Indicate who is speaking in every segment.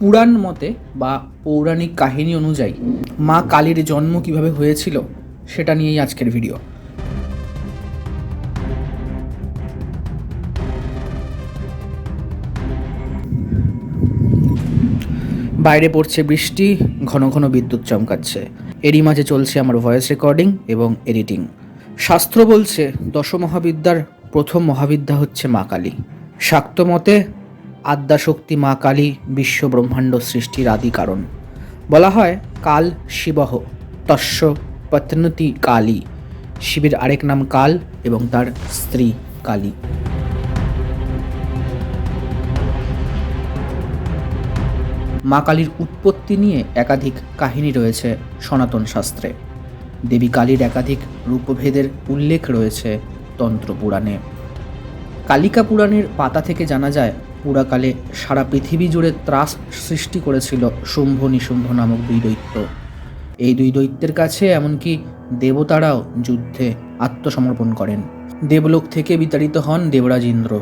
Speaker 1: পুরাণ মতে বা পৌরাণিক কাহিনী অনুযায়ী মা কালীর জন্ম কীভাবে হয়েছিল সেটা নিয়েই আজকের ভিডিও বাইরে পড়ছে বৃষ্টি, ঘন ঘন বিদ্যুৎ চমকাচ্ছে। এরই মাঝে চলছে আমার ভয়েস রেকর্ডিং এবং এডিটিং শাস্ত্র বলছে, দশমহাবিদ্যার প্রথম মহাবিদ্যা হচ্ছে মা কালী। শাক্ত মতে আদ্যাশক্তি মা কালী বিশ্ব ব্রহ্মাণ্ড সৃষ্টির আদি কারণ। বলা হয়, কাল শিবহ, তস্য পত্নতি কালী। শিবের আরেক নাম কাল এবং তার স্ত্রী কালী। মা কালীর উৎপত্তি নিয়ে একাধিক কাহিনী রয়েছে সনাতন শাস্ত্রে। দেবী কালীর একাধিক রূপভেদের উল্লেখ রয়েছে তন্ত্র পুরাণে কালিকা পুরাণের পাতা থেকে জানা যায় পুরাকালে সারা পৃথিবী জুড়ে ত্রাস সৃষ্টি করেছিল শুম্ভ নিশুম্ভ নামক দুই দৈত্য। এই দুই দৈত্যের কাছে এমনকি দেবতারাও যুদ্ধে আত্মসমর্পণ করেন। দেবলোক থেকে বিতাড়িত হন দেবরাজ ইন্দ্র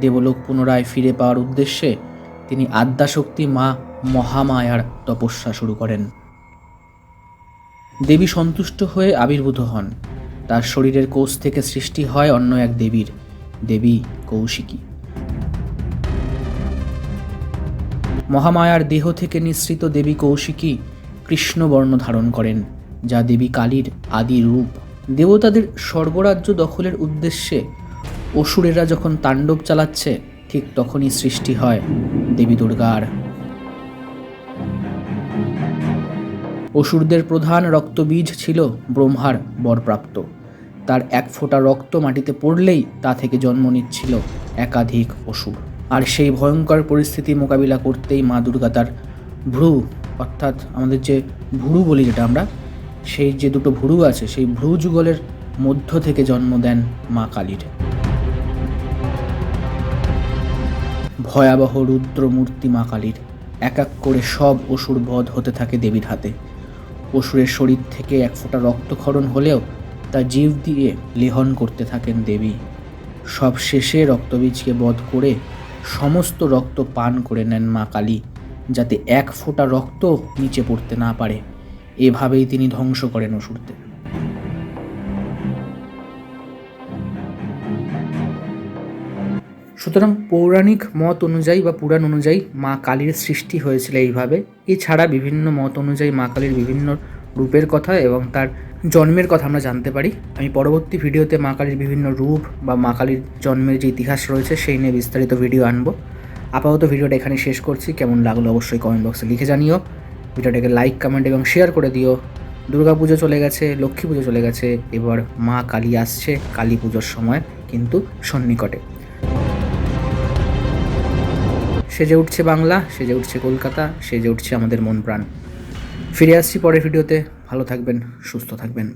Speaker 1: দেবলোক পুনরায় ফিরে পাওয়ার উদ্দেশ্যে তিনি আদ্যাশক্তি মা মহামায়ার তপস্যা শুরু করেন। দেবী সন্তুষ্ট হয়ে আবির্ভূত হন। তার শরীরের কোষ থেকে সৃষ্টি হয় অন্য এক দেবীর। দেবী কৌশিকী। মহামায়ার দেহ থেকে নিঃসৃত দেবী কৌশিকী কৃষ্ণবর্ণ ধারণ করেন, যা দেবী কালীর আদি রূপ। দেবতাদের স্বর্গরাজ্য দখলের উদ্দেশ্যে অসুরেরা যখন তাণ্ডব চালাচ্ছে, ঠিক তখনই সৃষ্টি হয় দেবী দুর্গার। অসুরদের প্রধান রক্তবীজ ছিল ব্রহ্মার বরপ্রাপ্ত। তার এক ফোঁটা রক্ত মাটিতে পড়লেই তা থেকে জন্ম নিচ্ছিল একাধিক অসুর। আর সেই ভয়ঙ্কর পরিস্থিতি মোকাবিলা করতেই মা দুর্গা তার ভ্রু, অর্থাৎ আমাদের যে ভুরু বলি যেটা আমরা, সেই যে দুটো ভুরু আছে, সেই ভ্রু যুগলের মধ্য থেকে জন্ম দেন মা কালীর। ভয়াবহ রুদ্র মূর্তি মা কালীর। এক এক করে সব অসুর বধ হতে থাকে দেবীর হাতে। অসুরের শরীর থেকে এক ফোঁটা রক্তক্ষরণ হলেও তা জীব দিয়ে লেহন করতে থাকেন দেবী। সব শেষে রক্তবীজকে বধ করে সমস্ত রক্ত পান করে নেন মা কালী, যাতে এক ফোঁটা রক্ত নিচে পড়তে না পারে। এভাবেই তিনি ধ্বংস করেন অসুরদের। সুতরাং পৌরাণিক মত অনুযায়ী বা পুরাণ অনুযায়ী মা কালীর সৃষ্টি হয়েছিল এইভাবে। এছাড়া বিভিন্ন মত অনুযায়ী মা কালীর বিভিন্ন রূপের কথা এবং তার জন্মের কথা আমরা জানতে পারি। আমি পরবর্তী ভিডিওতে মা কালীর বিভিন্ন রূপ বা মা কালীর জন্মের যে ইতিহাস রয়েছে সেই নিয়ে বিস্তারিত ভিডিও আনব। আপাতত ভিডিওটা এখানে শেষ করছি। কেমন লাগল অবশ্যই কমেন্ট বক্সে লিখে জানিও। ভিডিওটাকে লাইক কমেন্ট এবং শেয়ার করে দিও। দুর্গা পুজো চলে গেছে, লক্ষ্মী পুজো চলে গেছে, এবার মা কালী আসছে কালী পুজোর সময় কিন্তু সন্নিকটে। সেজে উঠছে বাংলা, সেজে উঠছে কলকাতা, সেজে উঠছে আমাদের মন প্রাণ। ফিরে আসছি পরের ভিডিওতে। ভালো থাকবেন সুস্থ থাকবেন।